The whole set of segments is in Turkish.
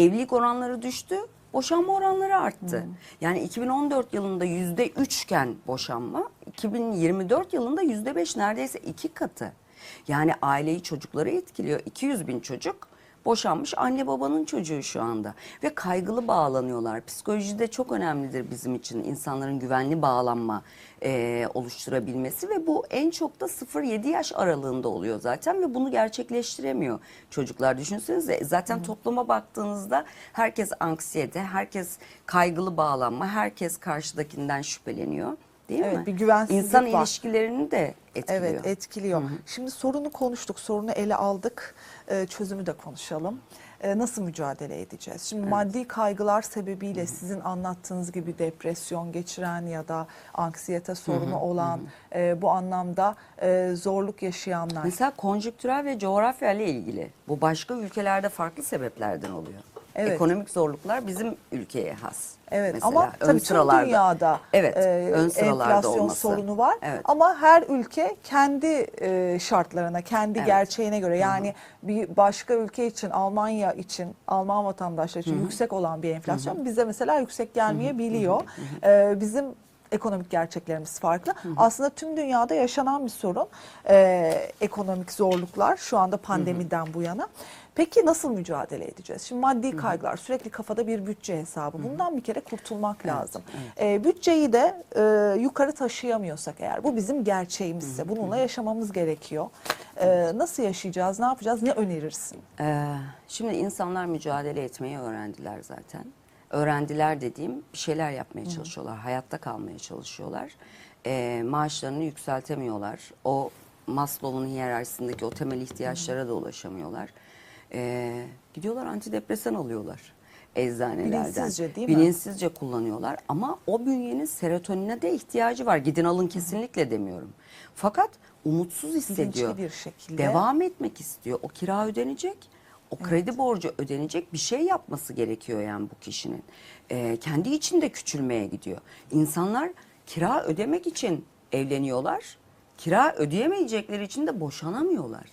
Evlilik oranları düştü, boşanma oranları arttı. Yani 2014 yılında yüzde üçken boşanma, 2024 yılında yüzde beş neredeyse iki katı. Yani aileyi çocukları etkiliyor. 200 bin çocuk boşanmış anne babanın çocuğu şu anda ve kaygılı bağlanıyorlar. Psikolojide çok önemlidir bizim için insanların güvenli bağlanma e, oluşturabilmesi ve bu en çok da 0-7 yaş aralığında oluyor zaten ve bunu gerçekleştiremiyor çocuklar. Düşünsenize zaten topluma baktığınızda herkes anksiyete, herkes kaygılı bağlanma, herkes karşıdakinden şüpheleniyor. Değil Evet, mi? bir güvensizlik İnsan var. ilişkilerini de etkiliyor. Evet etkiliyor. Şimdi sorunu konuştuk, sorunu ele aldık. Ee, çözümü de konuşalım. Ee, nasıl mücadele edeceğiz? Şimdi maddi kaygılar sebebiyle sizin anlattığınız gibi depresyon geçiren ya da anksiyete sorunu olan e, bu anlamda e, zorluk yaşayanlar. Mesela konjüktürel ve coğrafya ile ilgili. Bu başka ülkelerde farklı sebeplerden oluyor. Evet. Ekonomik zorluklar bizim ülkeye has. Evet Mesela ama ön tabii tüm sıralarda. dünyada Evet, e, ön sıralarda enflasyon olması. sorunu var. Evet. Ama her ülke kendi e, şartlarına, kendi Evet. gerçeğine göre yani bir başka ülke için, Almanya için, Alman vatandaşları için yüksek olan bir enflasyon bize mesela yüksek gelmeyebiliyor. E, bizim ekonomik gerçeklerimiz farklı. Aslında tüm dünyada yaşanan bir sorun. E, ekonomik zorluklar şu anda pandemiden bu yana. Peki nasıl mücadele edeceğiz? Şimdi maddi kaygılar, sürekli kafada bir bütçe hesabı. Bundan bir kere kurtulmak lazım. E, bütçeyi de e, yukarı taşıyamıyorsak eğer, bu bizim gerçeğimizse, bununla yaşamamız gerekiyor. E, nasıl yaşayacağız, ne yapacağız, ne önerirsin? Ee, şimdi insanlar mücadele etmeyi öğrendiler zaten. Öğrendiler dediğim bir şeyler yapmaya çalışıyorlar. Hayatta kalmaya çalışıyorlar. Ee, maaşlarını yükseltemiyorlar. O Maslow'un hiyerarşisindeki o temel ihtiyaçlara da ulaşamıyorlar. Ee, gidiyorlar antidepresan alıyorlar eczanelerden. Bilinçsizce değil mi? Bilinçsizce kullanıyorlar ama o bünyenin serotonine de ihtiyacı var. Gidin alın kesinlikle demiyorum. Fakat umutsuz hissediyor. bir şekilde. Devam etmek istiyor. O kira ödenecek. O kredi borcu ödenecek bir şey yapması gerekiyor yani bu kişinin. Ee, kendi içinde küçülmeye gidiyor. İnsanlar kira ödemek için evleniyorlar. Kira ödeyemeyecekleri için de boşanamıyorlar.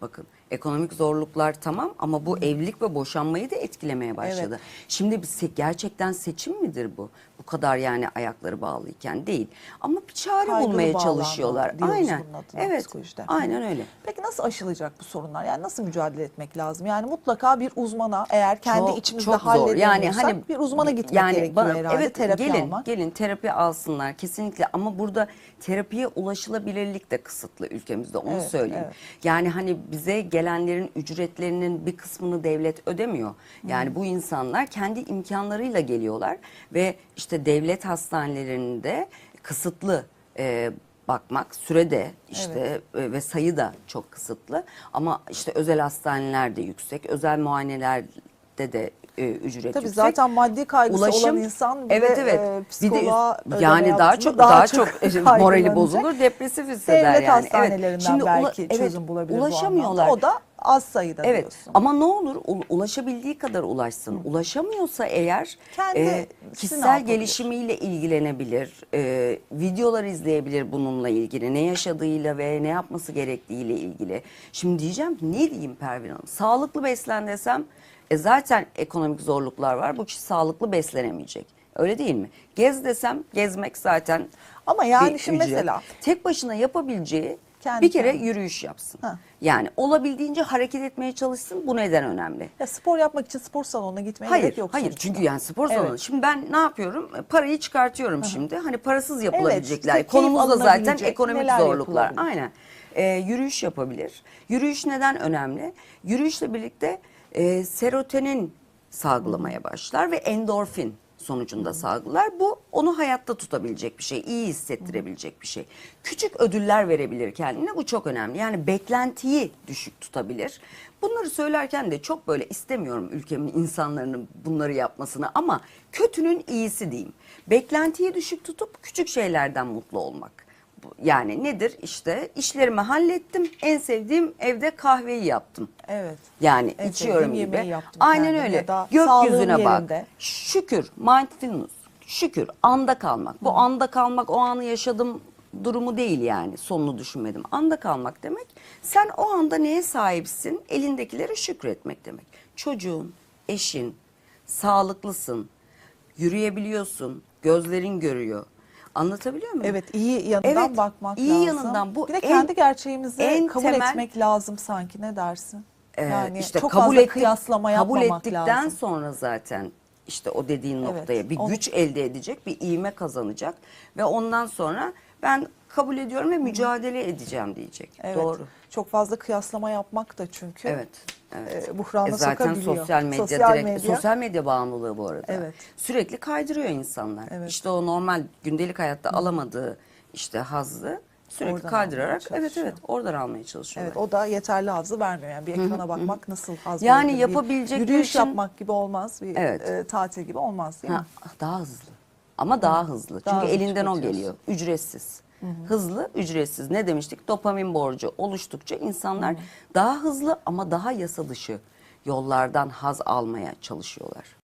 Bakın ekonomik zorluklar tamam ama bu evlilik ve boşanmayı da etkilemeye başladı. Şimdi bir se- gerçekten seçim midir bu? Bu kadar yani ayakları bağlıyken değil. Ama bir çare Kaygılı bulmaya çalışıyorlar. Aynen. adına Evet. Aynen öyle. Peki nasıl aşılacak bu sorunlar? Yani nasıl mücadele etmek lazım? Yani mutlaka bir uzmana eğer kendi Çok- içimizde çok zor. halledemiyorsak hani bir uzmana gitmek gerekiyor bana- herhalde. Evet, terapi gelin, almak. Gelin terapi alsınlar kesinlikle ama burada terapiye ulaşılabilirlik de kısıtlı ülkemizde onu Evet, söyleyeyim. evet. Yani hani bize gelenlerin ücretlerinin bir kısmını devlet ödemiyor. Yani bu insanlar kendi imkanlarıyla geliyorlar ve işte devlet hastanelerinde kısıtlı e, bakmak sürede işte e, ve sayı da çok kısıtlı ama işte özel hastaneler de yüksek özel muayenelerde de e, ücret Tabii yüksek. zaten maddi kaygısı olan Ulaşım, insan bir evet de, evet. e, bir de psikoloğa yani daha çok daha, çok, morali kaygılanacak. bozulur, depresif hisseder Devlet yani. Evet. hastanelerinden Şimdi ula- belki evet, çözüm bulabilir ulaşamıyorlar. bu. O da az sayıda Evet diyorsun. ama ne olur ulaşabildiği kadar ulaşsın. Ulaşamıyorsa eğer Kendisi ne e, kişisel gelişimiyle ilgilenebilir. E, videolar izleyebilir bununla ilgili. Ne yaşadığıyla ve ne yapması gerektiğiyle ilgili. Şimdi diyeceğim ne diyeyim Pervin Hanım? Sağlıklı beslen desem e, zaten ekonomik zorluklar var. Bu kişi sağlıklı beslenemeyecek. Öyle değil mi? Gez desem gezmek zaten Ama yani bir şimdi ücret. mesela tek başına yapabileceği Kendi bir kere kendine. yürüyüş yapsın. Ha. Yani olabildiğince hareket etmeye çalışsın. Bu neden önemli? ya spor yapmak için spor salonuna gitmeye Hayır, gerek yok. hayır. sonuçta. Çünkü yani spor salonu. Evet. Şimdi ben ne yapıyorum? E, Parayı çıkartıyorum şimdi. Hani parasız yapılabilecekler. işte keyif Konumuz da zaten alınabilecek ekonomik neler zorluklar. yapılabilir? Aynen. E, yürüyüş yapabilir. Yürüyüş neden önemli? Yürüyüşle birlikte e, serotonin salgılamaya başlar ve endorfin sonucunda salgılar. Bu onu hayatta tutabilecek bir şey, iyi hissettirebilecek bir şey. Küçük ödüller verebilir kendine. Bu çok önemli. Yani beklentiyi düşük tutabilir. Bunları söylerken de çok böyle istemiyorum ülkemin insanların bunları yapmasını ama kötünün iyisi diyeyim. Beklentiyi düşük tutup küçük şeylerden mutlu olmak. Yani nedir? İşte işlerimi hallettim. En sevdiğim evde kahveyi yaptım. Evet. Yani En içiyorum gibi. Aynen öyle. Gökyüzüne bak. yerinde. Şükür, mindfulness. Şükür, anda kalmak. Bu anda kalmak o anı yaşadım durumu değil yani. Sonunu düşünmedim. Anda kalmak demek sen o anda neye sahipsin? Elindekilere şükretmek demek. Çocuğun, eşin, sağlıklısın, yürüyebiliyorsun, gözlerin görüyor. Anlatabiliyor muyum? Evet iyi yanından Evet, bakmak iyi lazım. yanından bu bir de en- kendi gerçeğimizi en kabul temel- etmek lazım sanki ne dersin? Ee, yani işte çok kabul fazla ettik- kıyaslama kabul yapmamak ettikten lazım. sonra zaten işte o dediğin Evet, noktaya bir onu- güç elde edecek, bir iğme kazanacak ve ondan sonra ben kabul ediyorum ve mücadele edeceğim diyecek. Evet. Doğru. Çok fazla kıyaslama yapmak da çünkü Evet. evet. e, buhrana E zaten sosyal medya Sosyal direkt medya. sosyal medya bağımlılığı bu arada. Evet. Sürekli kaydırıyor insanlar. Evet. İşte o normal gündelik hayatta alamadığı işte hazzı sürekli Oradan kaydırarak evet evet oradan almaya çalışıyorlar. Evet o da yeterli hazzı vermiyor. Yani bir ekrana bakmak nasıl haz Yani verir? Bir Yürüyüş için- yapmak gibi olmaz. Bir Evet. e, tatil gibi olmaz değil mi? Ha, daha hızlı. Ama daha hızlı. Daha Çünkü hızlı elinden o geliyor. Ücretsiz. Hızlı, ücretsiz. Ne demiştik? Dopamin borcu oluştukça insanlar daha hızlı ama daha yasa dışı yollardan haz almaya çalışıyorlar.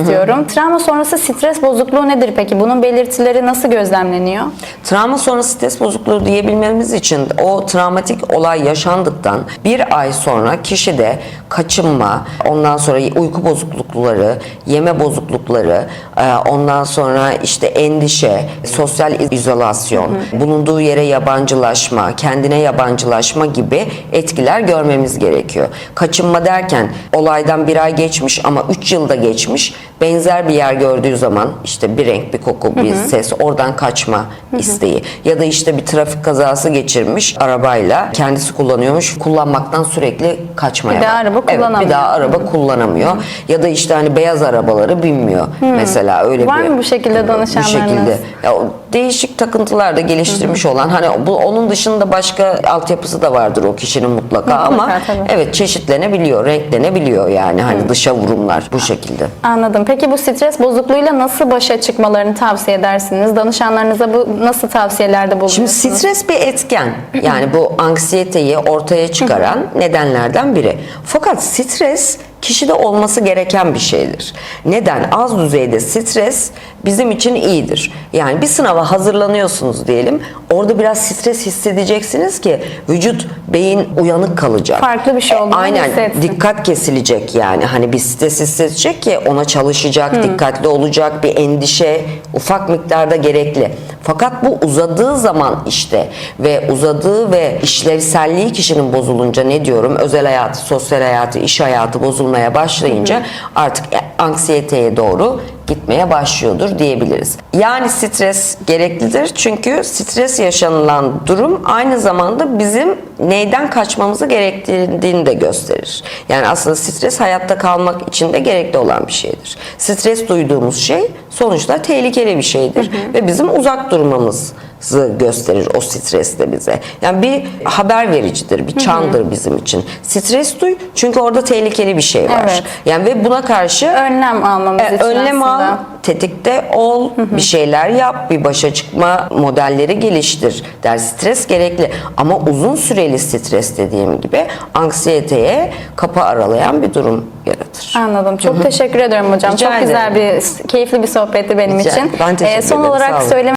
İstiyorum. Travma sonrası stres bozukluğu nedir peki? Bunun belirtileri nasıl gözlemleniyor? Travma sonrası stres bozukluğu diyebilmemiz için o travmatik olay yaşandıktan bir ay sonra kişide kaçınma, ondan sonra uyku bozuklukları, yeme bozuklukları, e, ondan sonra işte endişe, sosyal izolasyon, bulunduğu yere yabancılaşma, kendine yabancılaşma gibi etkiler görmemiz gerekiyor. Kaçınma derken olaydan bir ay geçmiş ama 3 yılda geçmiş benzer bir yer gördüğü zaman işte bir renk, bir koku, bir ses oradan kaçma isteği. Ya da işte bir trafik kazası geçirmiş arabayla kendisi kullanıyormuş kullanmaktan sürekli kaçmaya Bir daha araba Evet, kullanamıyor. bir daha araba kullanamıyor. Ya da işte hani beyaz arabaları binmiyor mesela öyle Var bir mı bu şekilde bu danışanlarınız? şekilde. Ya değişik takıntılar da geliştirmiş olan hani bu onun dışında başka altyapısı da vardır o kişinin mutlaka, ama tabii. evet çeşitlenebiliyor, renklenebiliyor yani hani dışa vurumlar bu şekilde. Anladım. Peki bu stres bozukluğuyla nasıl başa çıkmalarını tavsiye edersiniz? Danışanlarınıza bu nasıl tavsiyelerde Şimdi bulunuyorsunuz? stres bir etken. Yani bu anksiyeteyi ortaya çıkaran nedenlerden biri. Fakat stres kişide olması gereken bir şeydir. Neden? Az düzeyde stres bizim için iyidir. Yani bir sınava hazırlanıyorsunuz diyelim. Orada biraz stres hissedeceksiniz ki vücut, beyin uyanık kalacak. Farklı bir şey olduğunu Aynen. hissetsin. Dikkat kesilecek yani. Hani bir stres hissedecek ki ona çalışacak, dikkatli olacak, bir endişe ufak miktarda gerekli. Fakat bu uzadığı zaman işte ve uzadığı ve işlevselliği kişinin bozulunca ne diyorum? Özel hayatı, sosyal hayatı, iş hayatı bozulmaya başlayınca artık anksiyeteye doğru gitmeye başlıyordur diyebiliriz. Yani stres gereklidir çünkü stres yaşanılan durum aynı zamanda bizim neyden kaçmamızı gerektirdiğini de gösterir. Yani aslında stres hayatta kalmak için de gerekli olan bir şeydir. Stres duyduğumuz şey sonuçta tehlikeli bir şeydir ve bizim uzak durmamızı gösterir o stres de bize. Yani bir haber vericidir, bir çandır bizim için. Stres duy çünkü orada tehlikeli bir şey var. Evet. Yani ve buna karşı Önlem almamız e, için önlem aslında. al, tetikte ol, bir şeyler yap, bir başa çıkma modelleri geliştir der. Stres gerekli ama uzun süreli stres dediğim gibi anksiyeteye kapı aralayan bir durum yaratır. Anladım. Çok teşekkür ederim hocam. Rica Çok güzel bir, keyifli bir sohbetti benim Rica- için. ben teşekkür Ee, son ederim. Olarak söyleme